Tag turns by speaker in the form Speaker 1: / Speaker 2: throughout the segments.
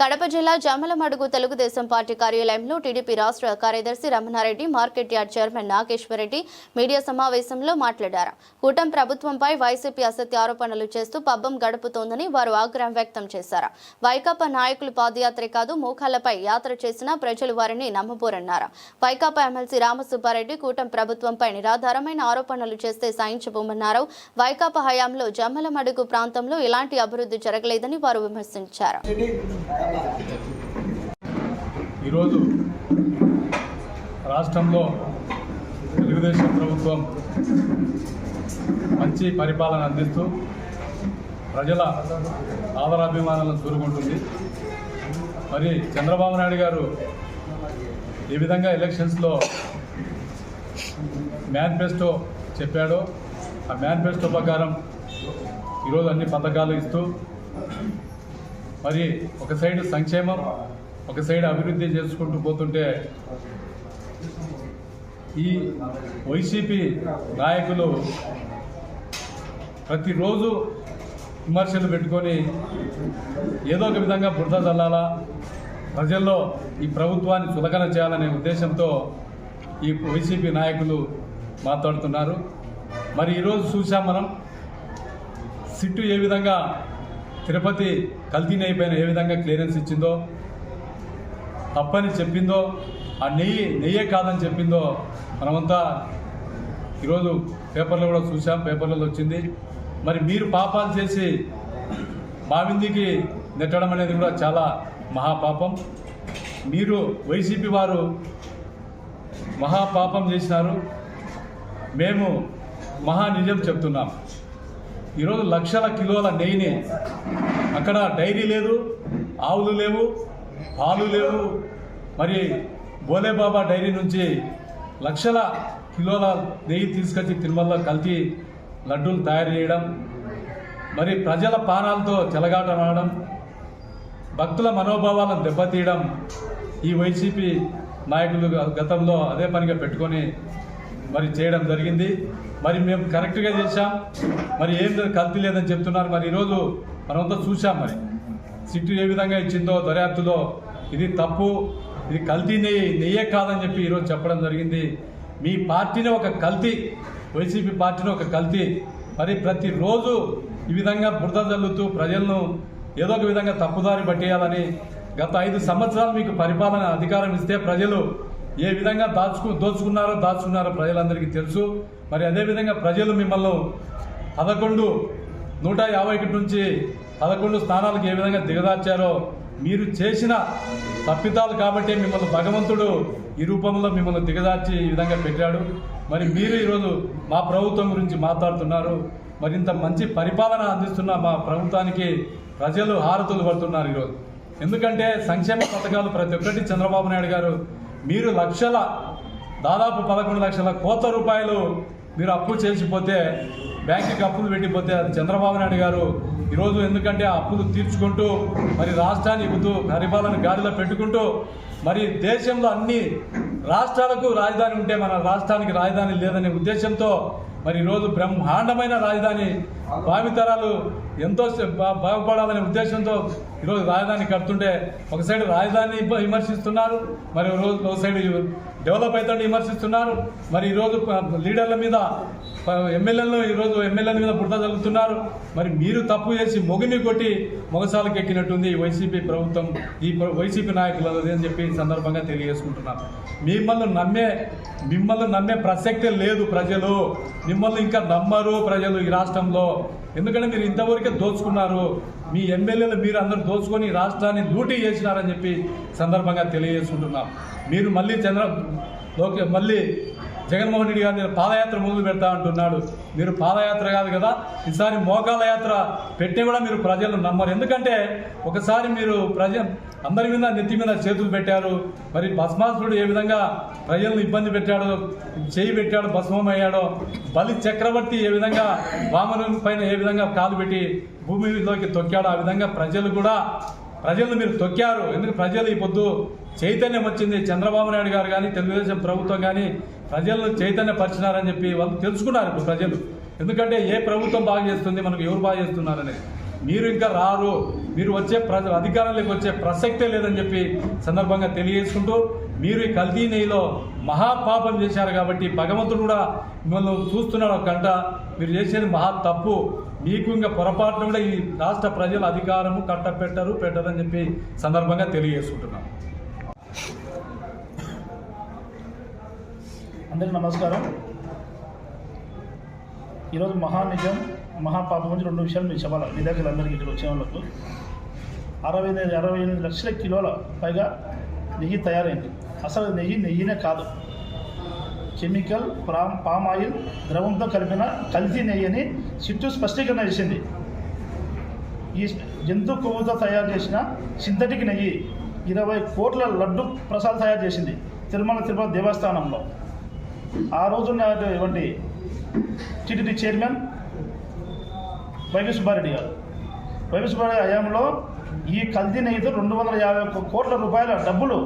Speaker 1: కడప జిల్లా జమ్మలమడుగు తెలుగుదేశం పార్టీ కార్యాలయంలో టీడీపీ రాష్ట్ర కార్యదర్శి Ramana Reddy market yard chairman Nageswara Reddy media సమావేశంలో మాట్లాడారు. కూటమి ప్రభుత్వంపై వైసీపీ అసత్య ఆరోపణలు చేస్తూ పబ్బం గడుపుతోందని వారు ఆగ్రహం వ్యక్తం చేశారు. వైకాపా నాయకులు పాదయాత్ర కాదు మోకాళ్ళపై యాత్ర చేసినా ప్రజలు వారిని నమ్మబోరన్నారు. వైకాపా ఎమ్మెల్సీ రామసుబ్బారెడ్డి కూటమి ప్రభుత్వంపై నిరాధారమైన ఆరోపణలు చేస్తే సాయించబోమన్నారు వైకాపా హయాంలో జమ్మలమడుగు ప్రాంతంలో ఎలాంటి అభివృద్ధి జరగలేదని వారు విమర్శించారు.
Speaker 2: ఈరోజు రాష్ట్రంలో తెలుగుదేశం ప్రభుత్వం మంచి పరిపాలన అందిస్తూ ప్రజల ఆదరాభిమానాలను చూరుకుంటుంది. మరి చంద్రబాబు నాయుడు గారు ఏ విధంగా ఎలక్షన్స్లో మేనిఫెస్టో చెప్పాడో ఆ మేనిఫెస్టో ప్రకారం ఈరోజు అన్ని పథకాలు ఇస్తూ మరి ఒక సైడ్ సంక్షేమం ఒక సైడ్ అభివృద్ధి చేసుకుంటూ పోతుంటే ఈ వైసీపీ నాయకులు ప్రతిరోజు విమర్శలు పెట్టుకొని ఏదో ఒక విధంగా బురద చల్లాలా ప్రజల్లో ఈ ప్రభుత్వాన్ని చులకన చేయాలనే ఉద్దేశంతో ఈ వైసీపీ నాయకులు మాట్లాడుతున్నారు. మరి ఈరోజు చూసాం మనం సిట్టు ఏ విధంగా తిరుపతి కల్తీ నెయ్యి పైన ఏ విధంగా క్లియరెన్స్ ఇచ్చిందో తప్పని చెప్పిందో ఆ నెయ్యి నెయ్యే కాదని చెప్పిందో మనమంతా ఈరోజు పేపర్లో కూడా చూసాం పేపర్లలో వచ్చింది. మరి మీరు పాపాలు చేసి బావిందికి నెట్టడం అనేది కూడా చాలా మహాపాపం. మీరు వైసీపీ వారు మహాపాపం చేసినారు. మేము మహా నిజం చెప్తున్నాం. ఈరోజు లక్షల కిలోల నెయ్యిని. అక్కడ డైరీ లేదు ఆవులు లేవు పాలు లేవు. మరి బోలేబాబా డైరీ నుంచి లక్షల కిలోల నెయ్యి తీసుకొచ్చి తిరుమలలో కల్తీ లడ్డూలు తయారు చేయడం మరి ప్రజల పానాలతో చెలగాటమాడడం భక్తుల మనోభావాలను దెబ్బతీయడం ఈ వైసీపీ నాయకులు గతంలో అదే పనిగా పెట్టుకొని మరి చేయడం జరిగింది. మరి మేము కరెక్ట్గా చేశాం. మరి ఏం కల్తీ లేదని చెప్తున్నారు. మరి ఈరోజు మనమంతా చూసాం మరి. సిట్టు ఏ విధంగా ఇచ్చిందో దర్యాప్తులో ఇది తప్పు ఇది కల్తీ నెయ్యి నెయ్యే కాదని చెప్పి ఈరోజు చెప్పడం జరిగింది. మీ పార్టీని ఒక కల్తీ వైసీపీ పార్టీని ఒక కల్తీ. మరి ప్రతిరోజు ఈ విధంగా బురద జల్లుతూ ప్రజలను ఏదో ఒక విధంగా తప్పుదారి పట్టేయాలని గత ఐదు సంవత్సరాలు మీకు పరిపాలన అధికారం ఇస్తే ప్రజలు ఏ విధంగా దాచుకు దోచుకున్నారో దాచుకున్నారో ప్రజలందరికీ తెలుసు. మరి అదేవిధంగా ప్రజలు మిమ్మల్ని పదకొండు నూట యాభై ఒకటి నుంచి పదకొండు స్థానాలకు ఏ విధంగా దిగదార్చారో మీరు చేసిన తప్పితాలు కాబట్టి మిమ్మల్ని భగవంతుడు ఈ రూపంలో మిమ్మల్ని దిగదార్చి ఈ విధంగా పెట్టాడు. మరి మీరు ఈరోజు మా ప్రభుత్వం గురించి మాట్లాడుతున్నారు. మరింత మంచి పరిపాలన అందిస్తున్న మా ప్రభుత్వానికి ప్రజలు హారతులు పడుతున్నారు ఈరోజు. ఎందుకంటే సంక్షేమ పథకాలు ప్రతి ఒక్కటి చంద్రబాబు నాయుడు గారు మీరు లక్షల దాదాపు పదకొండు లక్షల కోట్ల రూపాయలు మీరు అప్పు చేసిపోతే బ్యాంకుకి అప్పులు పెట్టిపోతే అది చంద్రబాబు నాయుడు గారు ఈరోజు ఎందుకంటే ఆ అప్పులు తీర్చుకుంటూ మరి రాష్ట్రాన్ని ఇవ్వుతూ పరిపాలన గాడిలో పెట్టుకుంటూ మరి దేశంలో అన్ని రాష్ట్రాలకు రాజధాని ఉంటే మన రాష్ట్రానికి రాజధాని లేదనే ఉద్దేశంతో మరి ఈరోజు బ్రహ్మాండమైన రాజధాని భావితరాలు ఎంతో బాగుపడాలనే ఉద్దేశంతో ఈరోజు రాజధాని కడుతుంటే ఒక సైడ్ రాజధాని విమర్శిస్తున్నారు మరి ఒక రోజు ఒక సైడ్ డెవలప్ అవుతుంటే విమర్శిస్తున్నారు మరి ఈరోజు లీడర్ల మీద ఎమ్మెల్యేలను ఈరోజు ఎమ్మెల్యేల మీద బుడత జరుగుతున్నారు మరి మీరు తప్పు చేసి మొగిని కొట్టి మొగసాలకు ఎక్కినట్టుంది వైసీపీ ప్రభుత్వం ఈ వైసీపీ నాయకులు అని చెప్పి సందర్భంగా తెలియజేసుకుంటున్నాను. మిమ్మల్ని నమ్మే మిమ్మల్ని నమ్మే ప్రసక్తే లేదు ప్రజలు. మిమ్మల్ని ఇంకా నమ్మరు ప్రజలు ఈ రాష్ట్రంలో. ఎందుకంటే మీరు ఇంతవరకే దోచుకున్నారు. మీ ఎమ్మెల్యేలు మీరు అందరూ దోచుకొని రాష్ట్రాన్ని లూటీ చేసినారని చెప్పి సందర్భంగా తెలియజేసుకుంటున్నాం. మీరు మళ్ళీ చంద్ర లోకే మళ్ళీ జగన్మోహన్ రెడ్డి గారు నేను పాదయాత్ర మొదలు పెడతా అంటున్నాడు. మీరు పాదయాత్ర కాదు కదా ఈసారి మోకాల యాత్ర పెట్టి కూడా మీరు ప్రజలను నమ్మరు. ఎందుకంటే ఒకసారి మీరు ప్రజ అందరి మీద నెత్తి మీద చేతులు పెట్టారు. మరి భస్మాసురుడు ఏ విధంగా ప్రజలను ఇబ్బంది పెట్టాడో చేయి పెట్టాడు భస్మం అయ్యాడో బలి చక్రవర్తి ఏ విధంగా వామను పైన ఏ విధంగా కాలు పెట్టి భూమిలోకి తొక్కాడో ఆ విధంగా ప్రజలు కూడా ప్రజలను మీరు తొక్కారు. ఎందుకు ప్రజలు ఈ పొద్దు చైతన్యం వచ్చింది? చంద్రబాబు నాయుడు గారు కానీ తెలుగుదేశం ప్రభుత్వం కానీ ప్రజలను చైతన్యపరిచినారని చెప్పి వాళ్ళు తెలుసుకున్నారు ఇప్పుడు ప్రజలు. ఎందుకంటే ఏ ప్రభుత్వం బాగా చేస్తుంది మనకు ఎవరు బాగా చేస్తున్నారని మీరు ఇంకా రారు. మీరు వచ్చే ప్ర అధికారంలోకి వచ్చే ప్రసక్తే లేదని చెప్పి సందర్భంగా తెలియజేసుకుంటూ మీరు ఈ కల్తీ నెయ్యిలో మహాపాపం చేశారు కాబట్టి భగవంతుడు కూడా మిమ్మల్ని చూస్తున్నాడు ఒక గంట. మీరు చేసేది మహా తప్పు. మీకు ఇంకా పొరపాటున కూడా ఈ రాష్ట్ర ప్రజల అధికారము కట్టపెట్టరు పెట్టరు చెప్పి సందర్భంగా తెలియజేసుకుంటున్నాం.
Speaker 3: అందరికీ నమస్కారం. ఈరోజు మహానిజం మహాపాపం గురించి రెండు విషయాలు మీరు చెప్పాలి. విద్యార్థులందరికీ ఇక్కడ వచ్చే వాళ్ళకు. అరవై ఎనిమిది అరవై ఎనిమిది లక్షల కిలోల పైగా నెయ్యి తయారైంది. అసలు నెయ్యి నెయ్యినే కాదు. కెమికల్ పామ్ పామ్ ఆయిల్ ద్రవంతో కలిపిన కల్తీ నెయ్యి అని సిట్టు స్పష్టీకరణ చేసింది. ఈ జంతు కొవ్వుతో తయారు చేసిన సింథటిక్ నెయ్యి ఇరవై కోట్ల లడ్డు ప్రసాద్ తయారు చేసింది. తిరుమల తిరుపతి దేవస్థానంలో. ఆ రోజు ఉన్నటువంటి టీటీడీ చైర్మన్ వైవి సుబ్బారెడ్డి గారు. వైవి సుబ్బారెడ్డి హయాంలో ఈ కల్తీ నెయ్యితో రెండు వందల యాభై ఒక్క కోట్ల రూపాయల డబ్బులు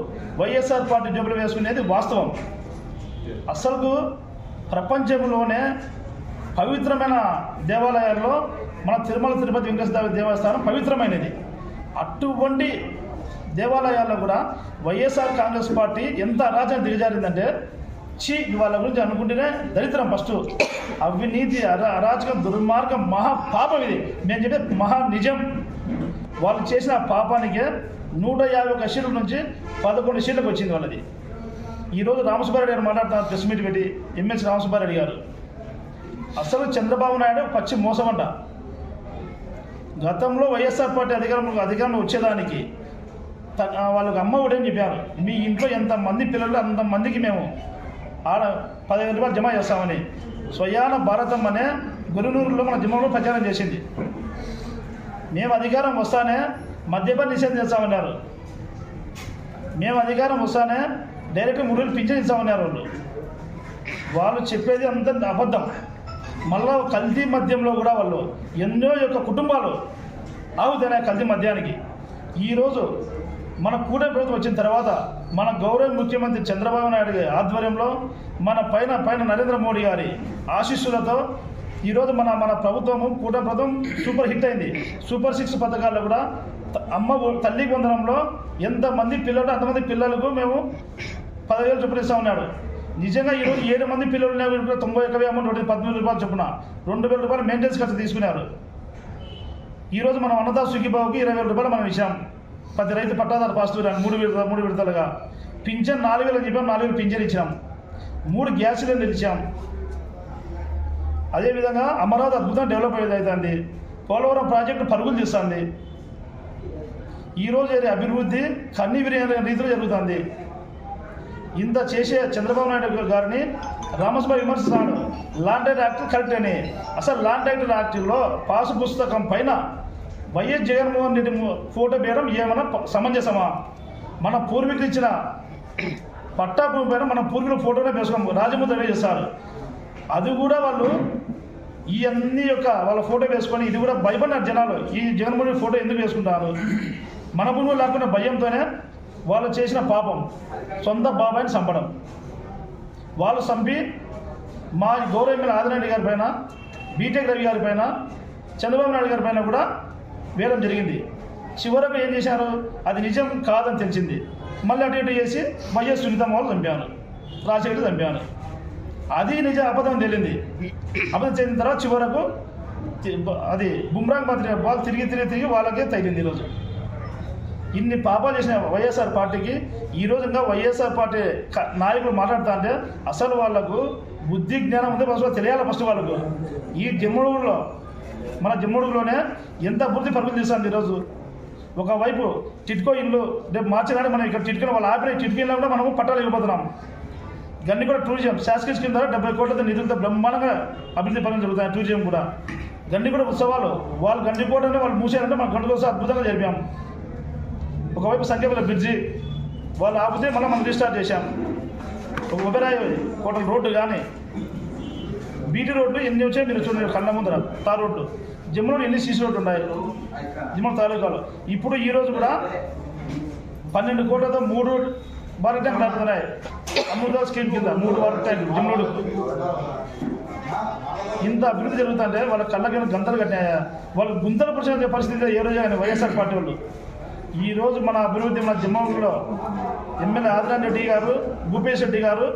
Speaker 3: వైఎస్ఆర్ పార్టీ డబ్బులు వేసుకునేది వాస్తవం. అసలు ప్రపంచంలోనే పవిత్రమైన దేవాలయాల్లో మన తిరుమల తిరుపతి వెంకటేశ్వర దేవస్థానం పవిత్రమైనది. అటువంటి దేవాలయాల్లో కూడా వైఎస్ఆర్ కాంగ్రెస్ పార్టీ ఎంత అరాచన దిగజారిందంటే చీ వాళ్ళ గురించి అనుకుంటేనే దరిద్రం ఫస్ట్ అవినీతి అరా అరాచకం దుర్మార్గం మహా పాపం ఇది. మేము చెప్పే మహా నిజం వాళ్ళు చేసిన పాపానికి నూట యాభై ఒక సీట్ల నుంచి పదకొండు సీట్లకు వచ్చింది వాళ్ళది. ఈరోజు రామసుబ్బారెడ్డి గారు మాట్లాడుతున్నారు ప్రెస్ మీట్ పెట్టి. ఎంఎస్ రామసుబ్బారెడ్డి గారు. అసలు చంద్రబాబు నాయుడు పచ్చి మోసం అంట గతంలో వైఎస్ఆర్ పార్టీ అధికారంలో అధికారంలో వచ్చేదానికి వాళ్ళకి అమ్మ ఒకటని చెప్పారు. మీ ఇంట్లో ఎంతమంది పిల్లలు అంతమందికి మేము ఆడ పదివేల రూపాయలు జమ చేస్తామని. స్వయాన భారతం అనే గురునూరులో మన జిమ్మలో ప్రచారం చేసింది. మేము అధికారం వస్తానే మద్యపాన నిషేధం చేస్తామన్నారు. మేము అధికారం వస్తానే డైరెక్ట్ మూడు రోజులు పింఛన్ ఇస్తామన్నారు వాళ్ళు. వాళ్ళు చెప్పేది అంత అబద్ధం. మళ్ళా కల్తీ మద్యంలో కూడా వాళ్ళు ఎన్నో యొక్క కుటుంబాలు ఆగుతున్నాయి కల్తీ మద్యానికి. ఈరోజు మన కూటమి ప్రభుత్వం వచ్చిన తర్వాత మన గౌరవ ముఖ్యమంత్రి చంద్రబాబు నాయుడు గారి ఆధ్వర్యంలో మన పైన పైన నరేంద్ర మోడీ గారి ఆశీస్సులతో ఈరోజు మన మన ప్రభుత్వము కూటమి ప్రభుత్వం సూపర్ హిట్ అయింది. సూపర్ సిక్స్ పథకాల్లో కూడా అమ్మ ఒ- తల్లి వందనంలో ఎంతమంది పిల్లలు అంతమంది పిల్లలకు మేము పదివేలు చొప్పున ఇస్తా ఉన్నాడు. నిజంగా ఈరోజు ఏడు మంది పిల్లలు తొంభై ఒక్క అమౌంట్ ఒకటి పద్మూడు రూపాయలు చొప్పున రెండు వేల రూపాయలు మెయింటెనెన్స్ ఖర్చు తీసుకున్నారు. ఈరోజు మనం అన్నదా సుఖీబాబుకి ఇరవై వేల రూపాయలు మనం ఇచ్చాము ప్రతి రైతు పట్టాదారు పాస్ మూడు విడత మూడు విడతలుగా. పింఛన్ నాలుగు వేలు చెప్పాం నాలుగు వేలు పింఛన్ ఇచ్చాం. మూడు గ్యాస్ సిలిండర్ ఇచ్చాం. అదేవిధంగా అమరావతి అద్భుతంగా డెవలప్ అయ్యేది అవుతుంది పోలవరం ప్రాజెక్టు పరుగులు తీస్తుంది. ఈరోజు ఇది అభివృద్ధి కన్ని విరిగిన రీతిలో జరుగుతుంది. ఇంత చేసే చంద్రబాబు నాయుడు గారిని రామస్వామి విమర్శిస్తున్నాడు లాండ్ యాక్ట్ కరెక్ట్ అని. అసలు లాండ్ యాక్ట్ యాక్ట్లో పాసు పుస్తకం పైన వైఎస్ జగన్మోహన్ రెడ్డి ఫోటో వేయడం ఏమైనా సమంజసమా? మన పూర్వీకులు ఇచ్చిన పట్టా పేరు పైన మన పూర్వీకుల ఫోటోనే వేసుకోము రాజముద్ర వేసేస్తారు అది కూడా వాళ్ళు ఈ అన్ని యొక్క వాళ్ళ ఫోటో వేసుకొని ఇది కూడా భయపడినారు జనాలు. ఈ జగన్మోహన్ ఫోటో ఎందుకు వేసుకుంటారు? మన భూములు లేకుండా భయంతోనే వాళ్ళు చేసిన పాపం. సొంత బాబాయిని చంపడం. వాళ్ళు చంపి మా గౌరవ ఎమ్మెల్యే ఆదినాయుడు గారి పైన బీటెక్ రవి గారి పైన చంద్రబాబు నాయుడు గారి పైన కూడా వేయడం జరిగింది. చివరకు ఏం చేశారు? అది నిజం కాదని తెలిసింది. మళ్ళీ అటు ఇటు చేసి వైఎస్ సునీతమ్మ వాళ్ళు చంపాను. రాజశేఖర్ చంపాను. అది నిజ అబద్ధం తేలింది. అబద్ధం చెందిన తర్వాత చివరకు అది బుమ్రాంగ్ మాత్రమే బాల్ తిరిగి తిరిగి తిరిగి వాళ్ళకే తగిలింది ఈరోజు ఇన్ని పాపాలు చేసిన వైఎస్ఆర్ పార్టీకి ఈ రోజు ఇంకా వైఎస్ఆర్ పార్టీ నాయకులు మాట్లాడుతా అంటే అసలు వాళ్ళకు బుద్ధి జ్ఞానం ఉంటే ఫస్ట్ తెలియాలి ఫస్ట్ వాళ్ళకు. ఈ జమ్ముడులో మన జమ్మూడులోనే ఎంత అభివృద్ధి పరుగులు తీస్తుంది ఈరోజు? ఒకవైపు టిట్కో ఇల్లు రేపు మార్చినాడు మనం ఇక్కడ టిట్కో వాళ్ళు ఆపిన టిట్కీలో కూడా మనము పట్టాలు ఇవ్వబోతున్నాం గన్ని కూడా టూరిజం శాసకీయ స్కీమ్ ద్వారా డెబ్బై కోట్లతో నిధులతో బ్రహ్మాండంగా అభివృద్ధి పనులు జరుగుతాయి టూరిజం కూడా. గండి కూడా ఉత్సవాలు వాళ్ళు గండి కోటనే వాళ్ళు మూసారంటే మన గండి కోసం అద్భుతంగా జరిపాం. ఒకవైపు సంఖ్యబల బ్రిడ్జి వాళ్ళు ఆపితే మళ్ళీ మనం రీస్టార్ట్ చేశాం. ఒక ఉబెరాయి కోటల రోడ్డు కానీ బీటీ రోడ్డు ఎన్ని వచ్చాయి మీరు చూడండి కళ్ళ ముందర తార్ రోడ్డు జిమ్లో ఎన్ని సీసీ రోడ్లు ఉన్నాయి? జిమ్మల తాలూకాలో. ఇప్పుడు ఈ రోజు కూడా పన్నెండు కోట్లతో మూడు భారీ ట్యాంక్ నడుపుతున్నాయి అమృత స్కీమ్ కింద మూడు వాటర్ ట్యాంక్ జిమ్లో ఇంత అభివృద్ధి జరుగుతుంటే వాళ్ళ కళ్ళకి గంతలు కట్టాయా? వాళ్ళు గుంతలు పరిచయం పరిస్థితి ఏ రోజు ఆయన వైఎస్ఆర్ పార్టీ వాళ్ళు. ఈ రోజు మన అభివృద్ధి మన జమ్మూలో ఎమ్మెల్యే ఆదిరాన్ రెడ్డి గారు భూపేష్ రెడ్డి గారు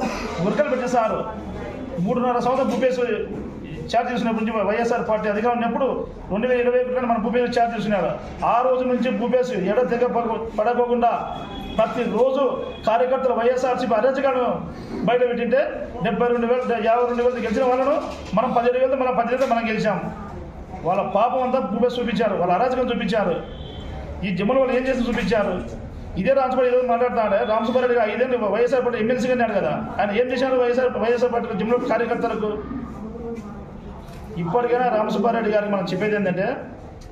Speaker 3: ఉరకలు పెట్టేశారు. మూడున్నర సంవత్సరం భూపేశ్ ఛార్జ్ చేసినప్పటి నుంచి వైఎస్ఆర్ పార్టీ అధికారం ఉన్నప్పుడు రెండు వేల ఇరవై ఒకటిలో మన భూపేశ్ ఛార్జ్ చేసినారు ఆ రోజు నుంచి భూపేశ్ ఎడ తెగ పడ- పడకోకుండా ప్రతిరోజు కార్యకర్తలు వైఎస్ఆర్సీపీ అరాచకాలను బయట పెట్టింటే డెబ్బై రెండు వేలు యాభై రెండు వేలు గెలిచిన వాళ్ళను మనం పదిహేడు వేలు మనం పదిహేడు మనం గెలిచాం. వాళ్ళ పాపం అంతా భూపేశ్ చూపించారు వాళ్ళ అరాచకం చూపించారు. ఈ జమ్మల వాళ్ళు ఏం చేసి చూపించారు. ఇదే రామసుబారి ఈరోజు మాట్లాడుతున్నాడు. రామసుబారెడ్డి గారు ఇదే వైఎస్ఆర్ పార్టీ ఎమ్మెల్సీగా అన్నాడు కదా. ఆయన ఏం చేశారు వైఎస్ఆర్ వైఎస్ఆర్ పార్టీ జిమ్లో కార్యకర్తలకు? ఇప్పటికైనా రామసుబ్బారెడ్డి గారికి మనం చెప్పేది ఏంటంటే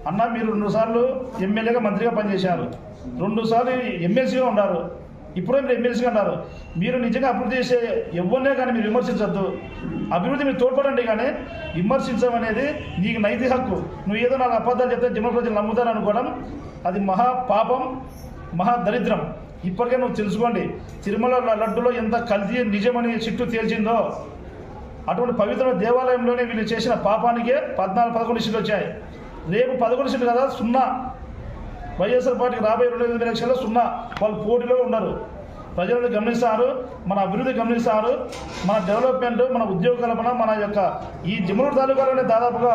Speaker 3: అన్న మీరు రెండు సార్లు ఎమ్మెల్యేగా మంత్రిగా పనిచేశారు. రెండు సార్లు ఎమ్మెల్సీగా ఉన్నారు. ఇప్పుడే మీరు ఎమ్మెల్సీగా ఉన్నారు. మీరు నిజంగా అభివృద్ధి చేసే ఎవరినే కానీ మీరు విమర్శించద్దు. అభివృద్ధి మీరు తోడ్పడండి కానీ విమర్శించడం అనేది నీకు నైతిక హక్కు. నువ్వు ఏదో నాకు అబద్ధాలు చెప్తే జమ ప్రజలు నమ్ముతారు అనుకోవడం అది మహా పాపం. మహా దరిద్రం ఇప్పటికే నువ్వు తెలుసుకోండి తిరుమల లడ్డులో ఎంత కల్తీ నిజమని చిట్టు తేల్చిందో. అటువంటి పవిత్ర దేవాలయంలోనే వీళ్ళు చేసిన పాపానికే పద్నాలుగు పదకొండు సీట్లు వచ్చాయి. రేపు పదకొండు సీట్లు కదా? సున్నా. వైఎస్ఆర్ పార్టీకి రాబోయే రెండు ఎనిమిది లక్షల్లో సున్నా. వాళ్ళు పోటీలో ఉన్నారు ప్రజలను గమనిస్తారు మన అభివృద్ధి గమనిస్తారు మన డెవలప్మెంట్ మన ఉద్యోగ కల్పన మన యొక్క ఈ జిమ్మూరు తాలూకాలోనే దాదాపుగా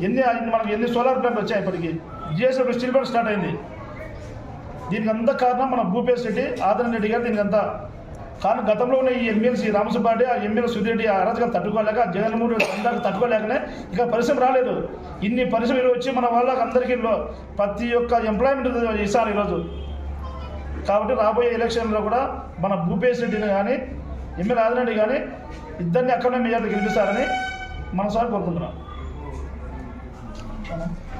Speaker 3: ఎన్ని మనకి ఎన్ని సోలార్ ప్లాంట్లు వచ్చాయి ఇప్పటికి? జిఎస్ఎఫ్ స్టీల్ ప్లాంట్ స్టార్ట్ అయింది. దీనికి అంతా కారణం మన భూపేష్ రెడ్డి ఆదరణ రెడ్డి గారు దీనికి అంతా కానీ గతంలో ఉన్న ఈ ఎమ్మెల్సీ రామసుబ్బారెడ్డి ఆ ఎమ్మెల్యే సుధిరెడ్డి ఆ అరాజకం తట్టుకోలేక జగన్మోహన్ రెడ్డి అందరికి తట్టుకోలేకనే ఇక పరిశ్రమ రాలేదు. ఇన్ని పరిశ్రమలు వచ్చి మన వాళ్ళకి అందరికీ ప్రతి ఒక్క ఎంప్లాయ్మెంట్ ఇస్తారు ఈరోజు. కాబట్టి రాబోయే ఎలక్షన్లో కూడా మన భూపేష్ రెడ్డిని కానీ ఎమ్మెల్యే ఆదిరెడ్డి కానీ ఇద్దరిని అక్కడనే మెజార్టీ గెలిపిస్తారని మనసారి కోరుకుంటున్నాం.